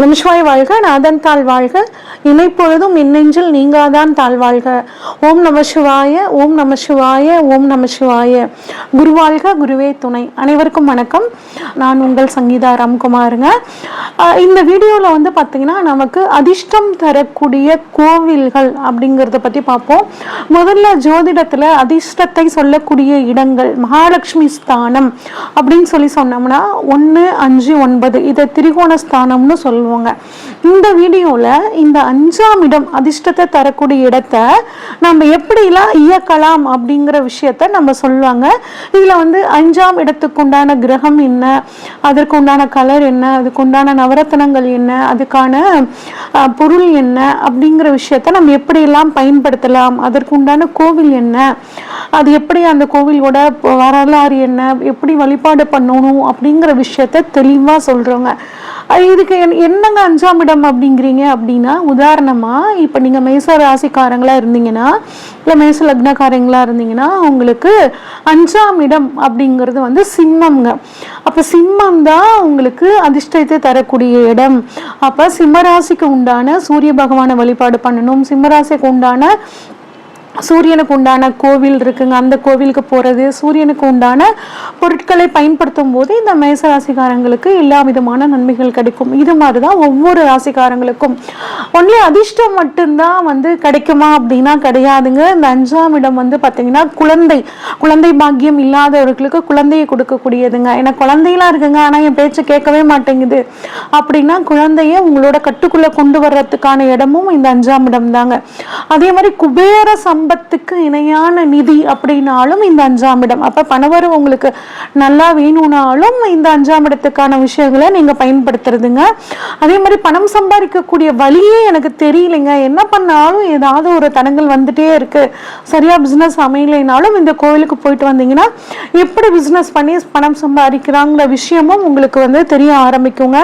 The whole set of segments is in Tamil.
நமசிவாய் வாழ்க நாதன் தாழ் வாழ்க. இணைப்பொழுதும் மின்னெஞ்சில் நீங்காதான் தாழ்வாழ்க. ஓம் நம சிவாய ஓம் நம சிவாய ஓம் நம சிவாய. குருவாழ்க குருவே துணை. அனைவருக்கும் வணக்கம். நான் உங்கள் சங்கீதா ராம்குமாருங்க. இந்த வீடியோவில் வந்து பார்த்தீங்கன்னா நமக்கு அதிர்ஷ்டம் தரக்கூடிய கோவில்கள் அப்படிங்கிறத பற்றி பார்ப்போம் முதல்ல ஜோதிடத்தில் அதிர்ஷ்டத்தை சொல்லக்கூடிய இடங்கள் மகாலட்சுமி ஸ்தானம் அப்படின்னு சொல்லி சொன்னோம்னா ஒன்று அஞ்சு ஒன்பது இதை திரிகோண ஸ்தானம்னு சொல்லுவாங்க. இந்த வீடியோவில் இந்த அஞ்சாம் இடம் அதிர்ஷ்டத்தை தரக்கூடிய இடத்த நம்ம எப்படிலாம் இயக்கலாம் அப்படிங்கிற விஷயத்த நம்ம சொல்லுவாங்க. இதில் வந்து அஞ்சாம் இடத்துக்கு உண்டான கிரகம் என்ன? அதற்கு உண்டான கலர் என்ன? அதுக்கு உண்டான நவரத்தனங்கள் என்ன? அதுக்கான பொருள் என்ன? அப்படிங்கிற விஷயத்த நம்ம எப்படியெல்லாம் பயன்படுத்தலாம்? அதற்கு உண்டான கோவில் என்ன? அது எப்படி அந்த கோவிலோட வரலாறு என்ன? எப்படி வழிபாடு பண்ணணும்? அப்படிங்கிற விஷயத்த தெளிவாக சொல்கிறோங்க இதுக்கு என்னங்க அஞ்சாம் இடம் அப்படிங்கிறீங்க அப்படின்னா உதாரணமாக இப்போ நீங்கள் மேச ராசிக்காரங்களா இருந்தீங்கன்னா இல்லை மேச லக்னக்காரங்களா இருந்தீங்கன்னா உங்களுக்கு அஞ்சாம் இடம் அப்படிங்கிறது வந்து சிம்மம்ங்க. அப்போ சிம்மம் தான் உங்களுக்கு அதிர்ஷ்டத்தை தரக்கூடிய இடம். அப்போ சிம்மராசிக்கு உண்டான சூரிய பகவானை வழிபாடு பண்ணணும். சிம்மராசிக்கு உண்டான சூரியனுக்கு உண்டான கோவில் இருக்குங்க. அந்த கோவிலுக்கு போகிறது சூரியனுக்கு உண்டான பொருட்களை பயன்படுத்தும் போது இந்த மேச ராசிக்காரங்களுக்கு எல்லா விதமான நன்மைகள் கிடைக்கும். இது மாதிரி தான் ஒவ்வொரு ராசிக்காரங்களுக்கும். ஒன்லி அதிர்ஷ்டம் மட்டும்தான் வந்து கிடைக்குமா அப்படின்னா கிடையாதுங்க. இந்த அஞ்சாம் இடம் வந்து பார்த்தீங்கன்னா குழந்தை. குழந்தை பாக்கியம் இல்லாதவர்களுக்கு குழந்தையை கொடுக்கக்கூடியதுங்க. ஏன்னா குழந்தையெல்லாம் இருக்குங்க. ஆனால் என் பேச்சு கேட்கவே மாட்டேங்குது. அப்படின்னா குழந்தைய உங்களோட கட்டுக்குள்ளே கொண்டு வர்றதுக்கான இடமும் இந்த அஞ்சாம் இடம் தாங்க அதே மாதிரி குபேர சம்பத்துக்கு இணையான நிதி அப்படின்னாலும் இந்த அஞ்சாம் இடம். அப்போ பணவரம் உங்களுக்கு நல்லா வேணும்னாலும் இந்த அஞ்சாம் இடத்துக்கான விஷயங்களை நீங்கள் பயன்படுத்துறதுங்க. அதே மாதிரி பணம் சம்பாதிக்கக்கூடிய வழியே எனக்கு தெரியலைங்க. என்ன பண்ணாலும் ஏதாவது ஒரு தடங்கள் வந்துட்டே இருக்குது சரியாக பிஸ்னஸ் அமையலைனாலும் இந்த கோவிலுக்கு போயிட்டு வந்தீங்கன்னா எப்படி பிஸ்னஸ் பண்ணி பணம் சம்பாதிக்கிறாங்கிற விஷயமும் உங்களுக்கு வந்து தெரிய ஆரம்பிக்குங்க.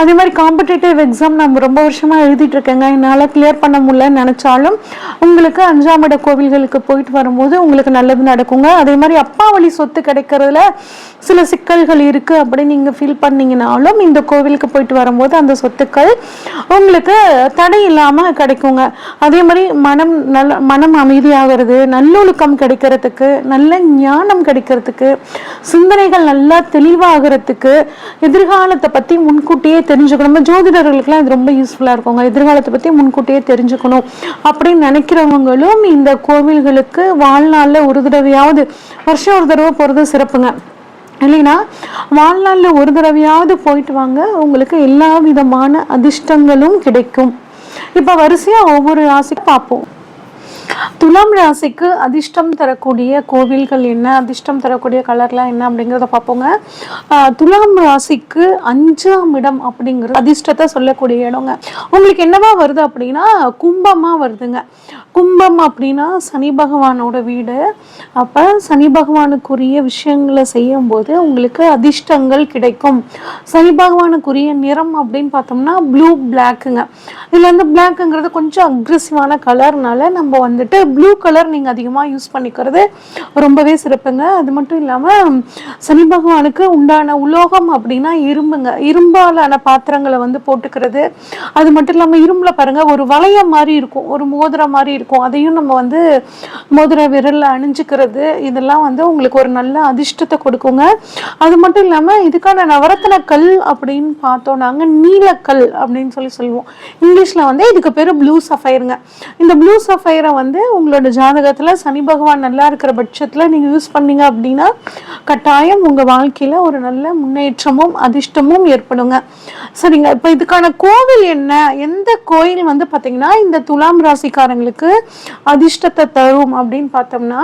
அதே மாதிரி காம்படேட்டிவ் எக்ஸாம் நம்ம ரொம்ப வருஷமாக எழுதிட்டு இருக்கேங்க. என்னால் கிளியர் பண்ண முடியலன்னு நினச்சாலும் உங்களுக்கு அஞ்சாம் இட கோவில்களுக்கு போயிட்டு வரும்போது உங்களுக்கு நல்லது நடக்குங்க. அதே மாதிரி அப்பா வழி சொத்து கிடைக்கிறதுல சில சிக்கல்கள் இருக்குது அப்படின்னு நீங்கள் ஃபீல் பண்ணீங்கனாலும் இந்த கோவிலுக்கு போயிட்டு வரும்போது அந்த சொத்துக்கள் உங்களுக்கு தடை இல்லாமல் கிடைக்குங்க. அதே மாதிரி மனம் நல்ல மனம் அமைதியாகிறது நல்லொழுக்கம் கிடைக்கிறதுக்கு நல்ல ஞானம் கிடைக்கிறதுக்கு சிந்தனைகள் நல்லா தெளிவாகிறதுக்கு எதிர்காலத்தை பற்றி முன்கூட்டியே தெரிஞ்சுக்கணும்? நம்ம ஜோதிடர்களுக்கெல்லாம் இது ரொம்ப யூஸ்ஃபுல்லாக இருக்குங்க. எதிர்காலத்தை பற்றி முன்கூட்டியே தெரிஞ்சுக்கணும். அப்படின்னு நினைக்கிறவங்களும் இந்த கோவில்களுக்கு வாழ்நாளில் ஒரு தடவையாவது வருஷம் ஒரு தடவை போகிறது சிறப்புங்க. இல்லைன்னா வாழ்நாளில் ஒரு தடவையாவது போயிட்டு வாங்க. உங்களுக்கு எல்லா விதமான அதிர்ஷ்டங்களும் கிடைக்கும். இப்போ வரிசையாக ஒவ்வொரு ராசிக்கும் பார்ப்போம். துலாம் ராசிக்கு அதிர்ஷ்டம் தரக்கூடிய கோவில்கள் என்ன? அதிர்ஷ்டம் தரக்கூடிய கலர்லாம் என்ன அப்படிங்கிறத பார்ப்போங்க. துலாம் ராசிக்கு அஞ்சாம் இடம் அப்படிங்கிறது அதிர்ஷ்டத்தை சொல்லக்கூடிய இடங்க. உங்களுக்கு என்னவா வருது அப்படின்னா கும்பமா வருதுங்க. கும்பம் அப்படின்னா சனி பகவானோட வீடு. அப்போ சனி பகவானுக்குரிய விஷயங்களை செய்யும்போது உங்களுக்கு அதிர்ஷ்டங்கள் கிடைக்கும். சனி பகவானுக்குரிய நிறம் அப்படின்னு பார்த்தோம்னா ப்ளூ பிளாக்குங்க இதில் வந்து பிளாக்குங்கிறது கொஞ்சம் அக்ரெசிவான கலர்னால நம்ம வந்துட்டு ப்ளூ கலர் நீங்கள் அதிகமாக யூஸ் பண்ணிக்கிறது ரொம்பவே சிறப்புங்க. அது மட்டும் இல்லாமல் சனி பகவானுக்கு உண்டான உலோகம் அப்படின்னா இரும்புங்க. இரும்பாலான பாத்திரங்களை வந்து போட்டுக்கிறது. அது மட்டும் இல்லாமல் இரும்புல பாருங்கள் ஒரு வளையம் மாதிரி இருக்கும். ஒரு மோதிரம் மாதிரி இருக்கும் இருக்கும். அதையும் நம்ம வந்து மோதிர விரலில் அணிஞ்சுக்கிறது இதெல்லாம் வந்து உங்களுக்கு ஒரு நல்ல அதிர்ஷ்டத்தை கொடுக்குங்க. அது மட்டும் இல்லாமல் இதுக்கான நவரத்தன கல் அப்படின்னு பார்த்தோம்னாங்க நீலக்கல் அப்படின்னு சொல்லி சொல்லுவோம். இங்கிலீஷில் வந்து இதுக்கு பேர் ப்ளூ சஃபயருங்க இந்த ப்ளூ சஃபயரை வந்து உங்களோட ஜாதகத்தில் சனி பகவான் நல்லா இருக்கிற பட்சத்தில் நீங்கள் யூஸ் பண்ணீங்க அப்படின்னா கட்டாயம் உங்கள் வாழ்க்கையில் ஒரு நல்ல முன்னேற்றமும் அதிர்ஷ்டமும் ஏற்படுங்க. சரிங்க. இப்போ இதுக்கான கோவில் என்ன? எந்த கோயில் வந்து பார்த்தீங்கன்னா இந்த துலாம் ராசிக்காரங்களுக்கு அதிர்ஷ்டத்தை தரும் அப்படின்னு பார்த்தோம்னா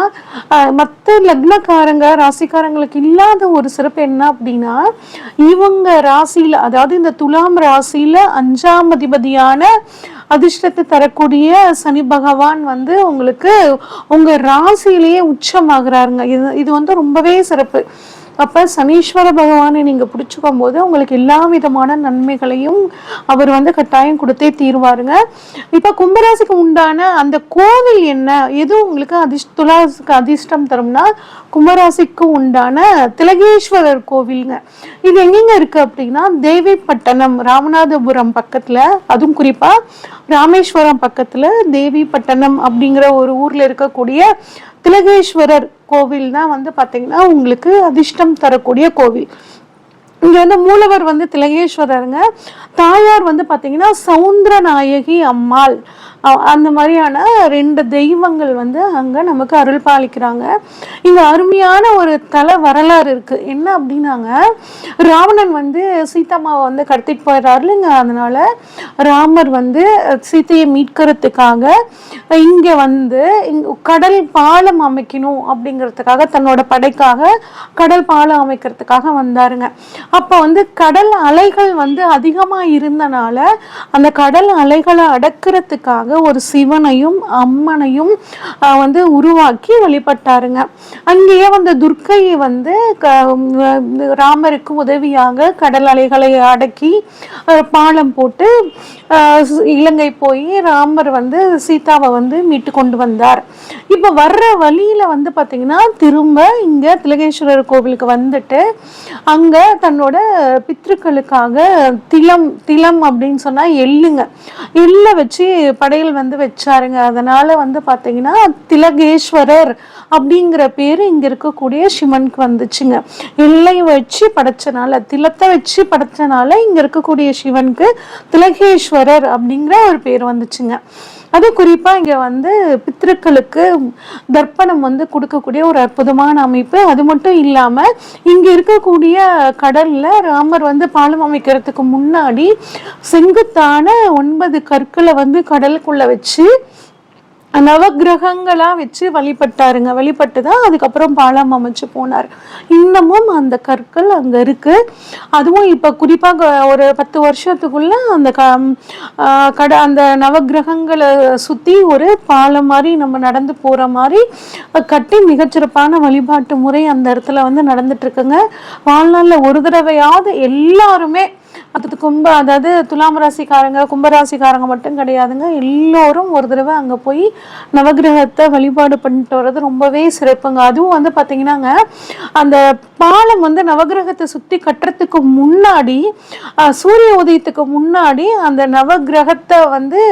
மற்ற லக்னக்காரங்க ராசிக்காரங்களுக்கு இல்லாத ஒரு சிறப்பு என்ன அப்படின்னா இவங்க ராசியில அதாவது இந்த துலாம் ராசியில் அஞ்சாம் அதிபதியான அதிர்ஷ்டத்தை தரக்கூடிய சனி பகவான் வந்து உங்களுக்கு உங்க ராசியிலேயே உச்சமாகிறாருங்க. இது இது வந்து ரொம்பவே சிறப்பு. அப்போ சனீஸ்வர பகவானை நீங்கள் பிடிச்சிக்கும் போது உங்களுக்கு எல்லா விதமான நன்மைகளையும் அவர் வந்து கட்டாயம் கொடுத்தே தீர்வாருங்க. இப்போ கும்பராசிக்கு உண்டான அந்த கோவில் என்ன? எது உங்களுக்கு அதிர்ஷ் துலாசுக்கு அதிர்ஷ்டம் தரும்னா கும்பராசிக்கு உண்டான திலகேஸ்வரர் கோவிலுங்க. இது எங்கெங்க இருக்கு அப்படின்னா தேவிப்பட்டணம் ராமநாதபுரம் பக்கத்தில் அதுவும் குறிப்பாக ராமேஸ்வரம் பக்கத்தில் தேவிப்பட்டணம் அப்படிங்கிற ஒரு ஊரில் இருக்கக்கூடிய திலகேஸ்வரர் கோவில் தான் வந்து பார்த்தீங்கன்னா உங்களுக்கு அதிர்ஷ்டம் தரக்கூடிய கோவில். இங்கே வந்து மூலவர் வந்து திலகேஸ்வரருங்க. தாயார் வந்து பார்த்தீங்கன்னா சவுந்தரநாயகி அம்மாள். அந்த மாதிரியான ரெண்டு தெய்வங்கள் வந்து அங்கே நமக்கு அருள் பாலிக்கிறாங்க. இங்கே அருமையான ஒரு தலை வரலாறு இருக்குது என்ன அப்படின்னாங்க ராவணன் வந்து சீதாமாவை வந்து கடத்திட்டு போயிடுறாரு இல்லைங்க? அதனால ராமர் வந்து சீதையை மீட்கிறதுக்காக இங்கே வந்து கடல் பாலம் அமைக்கணும் அப்படிங்கிறதுக்காக தன்னோட படைக்காக கடல் பாலம் அமைக்கிறதுக்காக வந்தாருங்க. அப்போ வந்து கடல் அலைகள் வந்து அதிகமாக இருந்தனால அந்த கடல் அலைகளை அடக்கிறதுக்காக ஒரு சிவனையும் அம்மனையும் வந்து உருவாக்கி வழிபட்டாருங்க. அங்கேயே வந்து துர்க்கையை வந்து க- ராமருக்கு உதவியாக கடல் அலைகளை அடக்கி பாலம் போட்டு இலங்கை போய் ராமர் வந்து சீதாவை வந்து மீட்டு கொண்டு வந்தார். இப்போ வர்ற வழியில் வந்து பார்த்தீங்கன்னா திரும்ப இங்கே திலகேஸ்வரர் கோவிலுக்கு வந்துட்டு அங்கே தன்னோட பித்ருக்களுக்காக திலம் திலம் அப்படின்னு சொன்னால் எள்ளுங்க. எள்ளை வச்சு படையல் வந்து வச்சாருங்க. அதனால வந்து பார்த்தீங்கன்னா திலகேஸ்வரர் அப்படிங்கிற பேர் இங்கே இருக்கக்கூடிய சிவனுக்கு வந்துச்சுங்க. இல்லை வச்சு படைச்சனால திலத்தை வச்சு படைச்சனால இங்கே இருக்கக்கூடிய சிவனுக்கு திலகேஸ்வரர் அப்படிங்கிற ஒரு பேர் வந்துச்சுங்க. அது குறிப்பாக இங்கே வந்து பித்ருக்களுக்கு தர்ப்பணம் வந்து கொடுக்கக்கூடிய ஒரு அற்புதமான அமைப்பு. அது மட்டும் இல்லாமல் இங்கே இருக்கக்கூடிய கடலில் ராமர் வந்து பாலம் அமைக்கிறதுக்கு முன்னாடி செங்குத்தான ஒன்பது கற்களை வந்து கடலுக்குள்ளே வச்சு நவகிரகங்களாக வச்சு வழிபட்டாருங்க. வழிபட்டு தான் அதுக்கப்புறம் பாலம் அமைச்சு போனார். இன்னமும் அந்த கற்கள் அங்கே இருக்குது அதுவும் இப்போ குறிப்பாக ஒரு பத்து வருஷத்துக்குள்ள அந்த க கட அந்த நவக்கிரகங்களை சுற்றி ஒரு பாலம் மாதிரி நம்ம நடந்து போகிற மாதிரி கட்டி மிகச்சிறப்பான வழிபாட்டு முறை அந்த இடத்துல வந்து நடந்துட்டுருக்குங்க இருக்குங்க. ஒரு தடவையாவது எல்லாருமே அது கும்ப அதாவது துலாம் ராசிக்காரங்க கும்பராசிக்காரங்க மட்டும் கிடையாதுங்க. எல்லோரும் ஒரு தடவை அங்கே போய் நவக்கிரகத்தை வழிபாடு பண்ணிட்டு வர்றது ரொம்பவே சிறப்புங்க. அதுவும் வந்து பார்த்தீங்கன்னாங்க அந்த பாலம் வந்து நவகிரகத்தை சுற்றி கட்டுறதுக்கு முன்னாடி சூரிய உதயத்துக்கு முன்னாடி அந்த நவக்கிரகத்தை வந்து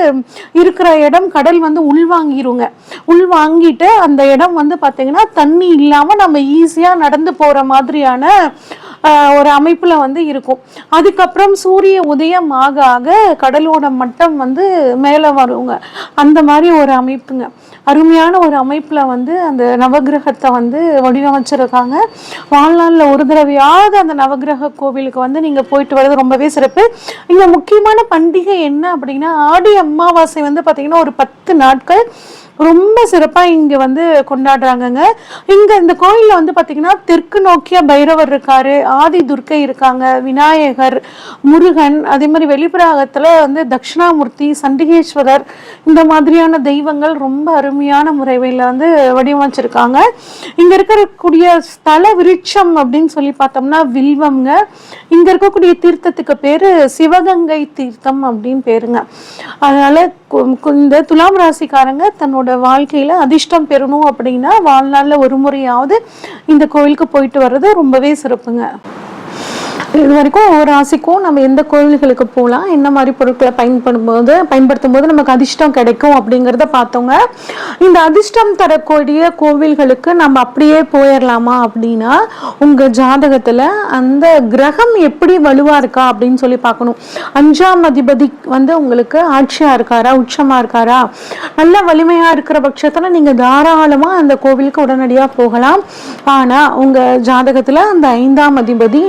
இருக்கிற இடம் கடல் வந்து உள்வாங்கிருங்க. உள்வாங்கிட்டு அந்த இடம் வந்து பார்த்தீங்கன்னா தண்ணி இல்லாமல் நம்ம ஈஸியாக நடந்து போகிற மாதிரியான ஒரு அமைப்பில் வந்து இருக்கும். அதுக்கப்புறம் சூரிய உதயம் ஆக ஆக கடலோட மட்டம் வந்து மேலே வருங்க. அந்த மாதிரி ஒரு அமைப்புங்க. அருமையான ஒரு அமைப்பில் வந்து அந்த நவக்கிரகத்தை வந்து வடிவமைச்சிருக்காங்க. வாழ்நாளில் ஒரு தடவையாவது அந்த நவக்கிரக கோவிலுக்கு வந்து நீங்கள் போயிட்டு வர்றது ரொம்பவே சிறப்பு. இங்கே முக்கியமான பண்டிகை என்ன அப்படின்னா ஆடி அமாவாசை வந்து பார்த்திங்கன்னா ஒரு பத்து நாட்கள். ரொம்ப சிறப்பாக இங்கே வந்து கொண்டாடுறாங்கங்க. இங்கே இந்த கோயிலில் வந்து பார்த்திங்கன்னா தெற்கு நோக்கிய பைரவர் இருக்கார் ஆதி துர்க்கை இருக்காங்க விநாயகர் முருகன் அதே மாதிரி வெளிப்பிராகத்தில் வந்து தட்சிணாமூர்த்தி சண்டிகேஸ்வரர் இந்த மாதிரியான தெய்வங்கள் ரொம்ப அருமையான முறைவையில் வந்து வடிவமைச்சிருக்காங்க. இங்கே இருக்கக்கூடிய ஸ்தல விருட்சம் அப்படின்னு சொல்லி பார்த்தோம்னா வில்வம்ங்க. இங்கே இருக்கக்கூடிய தீர்த்தத்துக்கு பேர் சிவகங்கை தீர்த்தம் அப்படின்னு பேருங்க. அதனால் கு- கு- இந்த துலாம் ராசிக்காரங்க தன்னோட வாழ்க்கையில அதிர்ஷ்டம் பெறணும் அப்படின்னா வாழ்நாளில் ஒரு முறையாவது இந்த கோயிலுக்கு போயிட்டு வர்றது ரொம்பவே சிறப்புங்க. இது வரைக்கும் ஒவ்வொரு ராசிக்கும் நம்ம எந்த கோவில்களுக்கு போகலாம் என்ன மாதிரி பொருட்களை பயன்படும் போது பயன்படுத்தும் போது நமக்கு அதிர்ஷ்டம் கிடைக்கும் அப்படிங்கிறத பார்த்தோங்க. இந்த அதிர்ஷ்டம் தரக்கூடிய கோவில்களுக்கு நம்ம அப்படியே போயிடலாமா அப்படின்னா உங்க ஜாதகத்துல அந்த கிரகம் எப்படி வலுவா இருக்கா அப்படின்னு சொல்லி பார்க்கணும். அஞ்சாம் அதிபதி வந்து உங்களுக்கு ஆட்சியா இருக்காரா உச்சமா இருக்காரா? நல்ல வலிமையா இருக்கிற பட்சத்துல நீங்க தாராளமா அந்த கோவிலுக்கு உடனடியா போகலாம். ஆனா உங்க ஜாதகத்துல அந்த ஐந்தாம் அதிபதி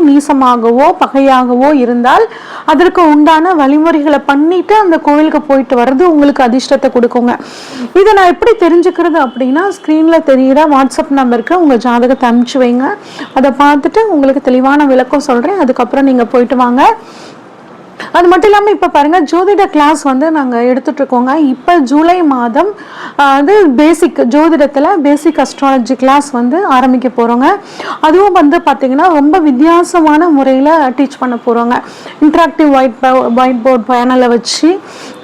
நீசமாகவோ பகையாகவோ இருந்தால் அதற்கு உண்டான வழிமுறைகளை பண்ணிட்டு அந்த கோவிலுக்கு போயிட்டு வர்றது உங்களுக்கு அதிர்ஷ்டத்தை கொடுக்குங்க. இதை நான் எப்படி தெரிஞ்சுக்கிறது அப்படின்னா ஸ்க்ரீனில் தெரியிற வாட்ஸ்அப் நம்பருக்கு உங்கள் ஜாதகத்தை அனுப்பிச்சு வைங்க. அதை பார்த்துட்டு உங்களுக்கு தெளிவான விளக்கம் சொல்கிறேன் அதுக்கப்புறம் நீங்கள் போயிட்டு வாங்க. அது மட்டும் இல்லாமல் இப்போ பாருங்கள் ஜோதிட கிளாஸ் வந்து நாங்கள் எடுத்துட்ருக்கோங்க இப்போ ஜூலை மாதம் வந்து அது பேசிக் ஜோதிடத்தில் பேசிக் அஸ்ட்ராலஜி கிளாஸ் வந்து ஆரம்பிக்க போகிறோங்க அதுவும் வந்து பார்த்திங்கன்னா ரொம்ப வித்தியாசமான முறையில் டீச் பண்ண போகிறோங்க இன்ட்ராக்டிவ் ஒயிட் ஒயிட் போர்ட் பேனலை வச்சு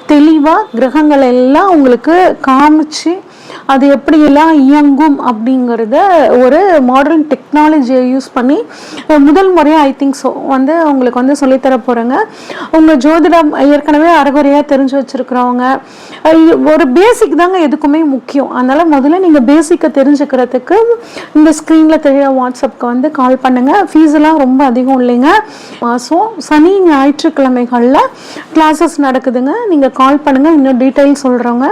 தெளிவாக கிரகங்கள் எல்லாம் உங்களுக்கு காமிச்சு அது எப்படியெல்லாம் இயங்கும் அப்படிங்கிறத ஒரு மாடர்ன் டெக்னாலஜியை யூஸ் பண்ணி முதல் முறையாக ஐ திங்க் ஸோ வந்து உங்களுக்கு வந்து சொல்லித்தர போகிறேங்க உங்கள் ஜோதிடம் ஏற்கனவே அறகுறையாக தெரிஞ்சு வச்சுருக்கிறவங்க ஒரு பேசிக் தாங்க எதுக்குமே முக்கியம். அதனால் முதல்ல நீங்கள் பேசிக்கை தெரிஞ்சுக்கிறதுக்கு இந்த ஸ்க்ரீனில் தெரிய வாட்ஸ்அப்க்கு வந்து கால் பண்ணுங்கள் ஃபீஸ் எல்லாம் ரொம்ப அதிகம் இல்லைங்க. மாதம் சனி ஞாயிற்றுக்கிழமைகளில் கிளாஸஸ் நடக்குதுங்க. நீங்கள் கால் பண்ணுங்கள் இன்னும் டீட்டெயில் சொல்கிறவங்க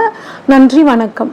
நன்றி வணக்கம்.